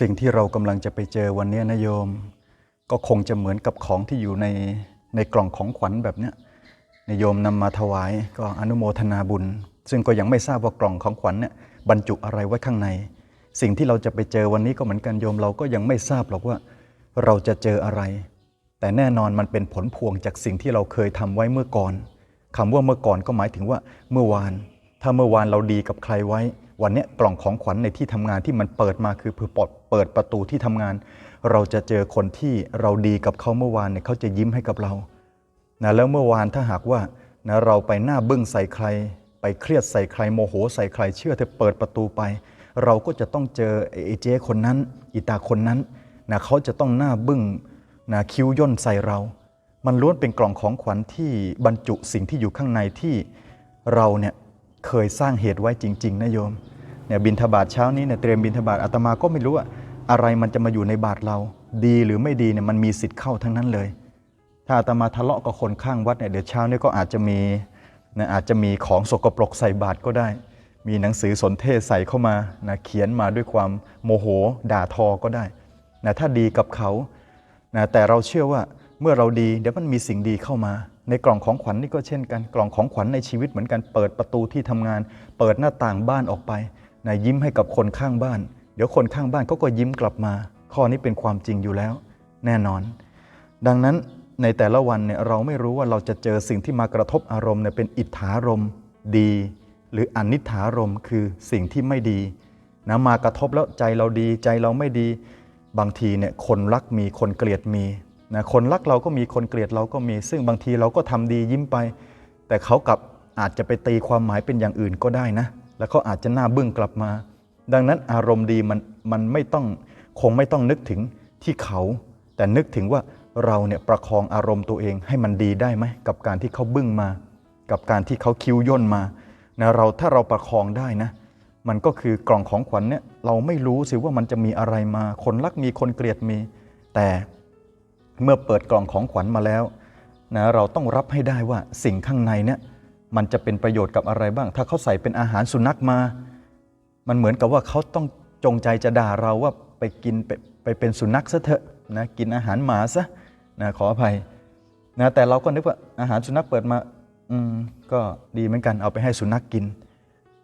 สิ่งที่เรากำลังจะไปเจอวันนี้นะโยม ก็คงจะเหมือนกับของที่อยู่ในในกล่องของขวัญแบบเนี้ยนโยมนำมาถวายก็อนุโมทนาบุญ ซึ่งก็ยังไม่ทราบว่ากล่องของขวัญเนี่ยบรรจุอะไรไว้ข้างใน สิ่งที่เราจะไปเจอวันนี้ก็เหมือนกันโยมเราก็ยังไม่ทราบหรอกว่า เราจะเจออะไร แต่แน่นอนมันเป็นผลพวงจากสิ่งที่เราเคยทำไว้เมื่อก่อนคำว่าเมื่อก่อนก็หมายถึงว่าเมื่อวาน ถ้าเมื่อวานเราดีกับใครไว้ วันนี้กล่องของขวัญในที่ทำงานที่มันเปิดมาคือเพื่อปลดเปิดประตูที่ทำงาน เราจะเจอคนที่เราดีกับเขาเมื่อวานเนี่ยเขาจะยิ้มให้กับเรานะแล้วเมื่อวานถ้าหากว่านะเราไปหน้าบึ้งใส่ใคร ไปเครียดใส่ใครโมโหใส่ใครเชื่อเธอเปิดประตูไป เราก็จะต้องเจอไอ้เจ๊คนนั้นอีตาคนนั้นนะเขาจะต้องหน้าบึ้งนะคิ้วย่นใส่เรา มันล้วนเป็นกล่องของขวัญที่บรรจุสิ่งที่อยู่ข้างในที่เราเนี่ยเคยสร้างเหตุไว้จริง ๆนะโยม เนี่ยบินทบาทเช้านี้เนี่ยเตรียมบินทบาทอาตมาก็ไม่รู้ว่าอะไรมันจะมาอยู่ในบาทเรา ดีหรือไม่ดีเนี่ยมันมีสิทธิ์เข้าทั้งนั้นเลย ถ้าอาตมาทะเลาะกับคนข้างวัดเนี่ยเดี๋ยวเช้านี้ก็อาจจะมีนะอาจจะมีของสกปรกใส่บาตรก็ได้ มีหนังสือสนเทศใส่เข้ามานะเขียนมาด้วยความโมโหด่าทอก็ได้นะถ้าดีกับเขานะแต่เราเชื่อว่าเมื่อเราดีเดี๋ยวมันมีสิ่งดีเข้ามา ในกล่องของขวัญนนี่ก็เช่นกัน กล่องของขวัญในชีวิตเหมือนกันเปิดประตูที่ทำงาน เปิดหน้าต่างบ้านออกไป นะยิ้มให้กับคนข้างบ้าน เดี๋ยวคนข้างบ้านก็ก็ยิ้มกลับมา ข้อนี้เป็นความจริงอยู่แล้ว แน่นอน ดังนั้นในแต่ละวันเนี่ยเราไม่รู้ว่าเราจะเจอสิ่งที่มากระทบอารมณ์เนี่ยเป็นอิทธารมดี หรืออนิถารมคือสิ่งที่ไม่ดีนะมากระทบแล้วใจเราดีใจเราไม่ดีบางทีเนี่ยคนรักมีคนเกลียดมีนะคนรักเราก็มีคนเกลียดเราก็มี ซึ่งบางทีเราก็ทำดียิ้มไป แต่เขากลับอาจจะไปตีความหมายเป็นอย่างอื่นก็ได้นะ แล้วเขาอาจจะหน้าบึ้งกลับมา ดังนั้นอารมณ์ดีมันมันไม่ต้องคงไม่ต้องนึกถึงที่เขา แต่นึกถึงว่าเราเนี่ยประคองอารมณ์ตัวเองให้มันดีได้ไหมกับการที่เขาบึ้งมา กับการที่เขาคิ้วย่นมานะเราถ้าเราประคองได้นะ มันก็คือกล่องของขวัญเนี่ยเราไม่รู้สิว่ามันจะมีอะไรมา คนรักมีคนเกลียดมี แต่เมื่อเปิดกล่องของขวัญมาแล้วนะเราต้องรับให้ได้ว่าสิ่งข้างในเนี่ย มันจะเป็นประโยชน์กับอะไรบ้าง ถ้าเขาใส่เป็นอาหารสุนัขมา มันเหมือนกับว่าเขาต้องจงใจจะด่าเราว่าไปกินไปไปเป็นสุนัขซะเถอะนะกินอาหารหมาซะนะขออภัยนะแต่เราก็นึกว่าอาหารสุนัขเปิดมาอืมก็ดีเหมือนกันเอาไปให้สุนัขกกิน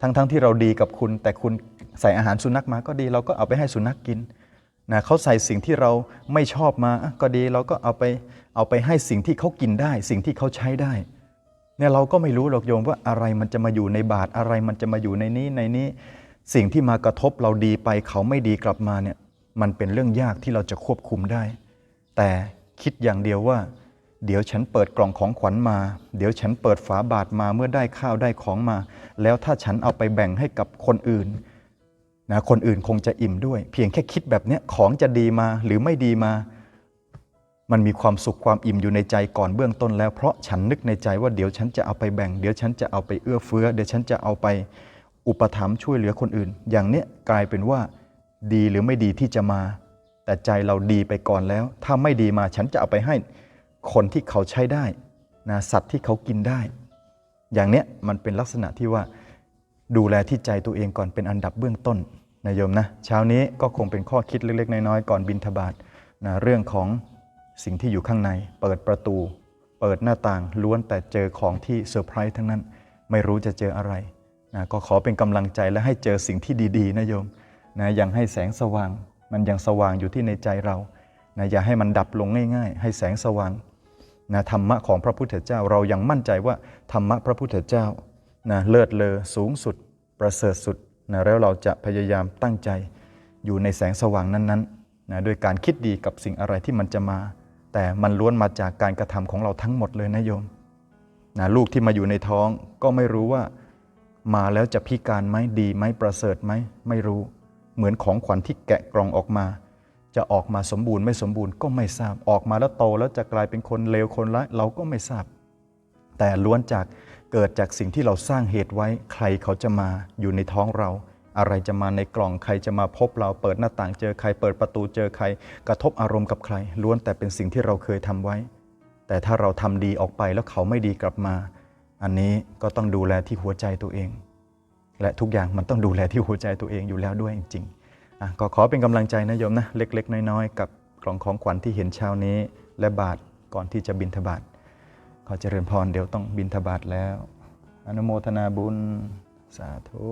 ทั้งๆทที่เราดีกับคุณ แต่คุณใส่อาหารสุนัขมาก็ดีเราก็เอาไปให้สุนัขกกินนะเขาใส่สิ่งที่เราไม่ชอบมาก็ดีเราก็เอาไปเอาไปให้สิ่งที่เขากินได้ สิ่งที่เขาใช้ได้ เนี่ยเราก็ไม่รู้หรอกโยมว่าอะไรมันจะมาอยู่ในบาตรอะไรมันจะมาอยู่ในนี้ในนี้ สิ่งที่มากระทบเราดีไปเขาไม่ดีกลับมาเนี่ยมันเป็นเรื่องยากที่เราจะควบคุมได้ แต่คิดอย่างเดียวว่า เดี๋ยวฉันเปิดกล่องของขวัญมา เดี๋ยวฉันเปิดฝาบาทมาเมื่อได้ข้าวได้ของมา แล้วถ้าฉันเอาไปแบ่งให้กับคนอื่นนะคนอื่นคงจะอิ่มด้วย เพียงแค่คิดแบบเนี้ยของจะดีมาหรือไม่ดีมา มันมีความสุขความอิ่มอยู่ในใจก่อนเบื้องต้นแล้วเพราะฉันนึกในใจว่าเดี๋ยวฉันจะเอาไปแบ่ง เดี๋ยวฉันจะเอาไปเอื้อเฟื้อ เดี๋ยวฉันจะเอาไปอุปถัมภ์ช่วยเหลือคนอื่น อย่างเนี้ยกลายเป็นว่าดีหรือไม่ดีที่จะมา แต่ใจเราดีไปก่อนแล้ว ถ้าไม่ดีมาฉันจะเอาไปให้คนที่เขาใช้ได้นะสัตว์ที่เขากินได้ อย่างเนี้ยมันเป็นลักษณะที่ว่าดูแลที่ใจตัวเองก่อนเป็นอันดับเบื้องต้นนะโยมนะเช้านี้ก็คงเป็นข้อคิดเล็กๆ น้อยๆก่อนบินทบาทนะเรื่องของ สิ่งที่อยู่ข้างใน เปิดประตู เปิดหน้าต่างล้วนแต่เจอของที่เซอร์ไพรส์ทั้งนั้น ไม่รู้จะเจออะไรนะก็ขอเป็นกำลังใจและให้เจอสิ่งที่ดีๆนะโยมนะยังให้แสงสว่าง มันยังสว่างอยู่ที่ในใจเรานะอย่าให้มันดับลงง่าย ๆ ให้แสงสว่างนะธรรมะของพระพุทธเจ้าเรายังมั่นใจว่าธรรมะพระพุทธเจ้านะเลิศเลอสูงสุด ประเสริฐสุดนะแล้วเราจะพยายามตั้งใจอยู่ในแสงสว่างนั้นๆนะโดยการคิดดีกับสิ่งอะไรที่มันจะมา แต่มันล้วนมาจากการกระทำของเราทั้งหมดเลยนะโยมนะลูกที่มาอยู่ในท้องก็ไม่รู้ว่ามาแล้วจะพิการไหมดีไหมประเสริฐไหมไม่รู้ เหมือนของขวัญที่แกะกล่องออกมา จะออกมาสมบูรณ์ไม่สมบูรณ์ก็ไม่ทราบออกมาแล้วโตแล้วจะกลายเป็นคนเลวคนร้ายเราก็ไม่ทราบ แต่ล้วนจากเกิดจากสิ่งที่เราสร้างเหตุไว้ใครเขาจะมาอยู่ในท้องเรา อะไรจะมาในกล่องใครจะมาพบเราเปิดหน้าต่างเจอใคร เปิดประตูเจอใคร กระทบอารมณ์กับใคร ล้วนแต่เป็นสิ่งที่เราเคยทำไว้ แต่ถ้าเราทำดีออกไปแล้วเขาไม่ดีกลับมา อันนี้ก็ต้องดูแลที่หัวใจตัวเอง และทุกอย่างมันต้องดูแลที่หัวใจตัวเองอยู่แล้วด้วยจริงๆก็ขอเป็นกำลังใจนะโยมนะเล็ก ๆ น้อยๆ กับกล่องของขวัญที่เห็นเช้านี้ และบาทก่อนที่จะบินทบาทขอเจริญพรเดี๋ยวต้องบินทบาทแล้ว อนุโมทนาบุญสาธุ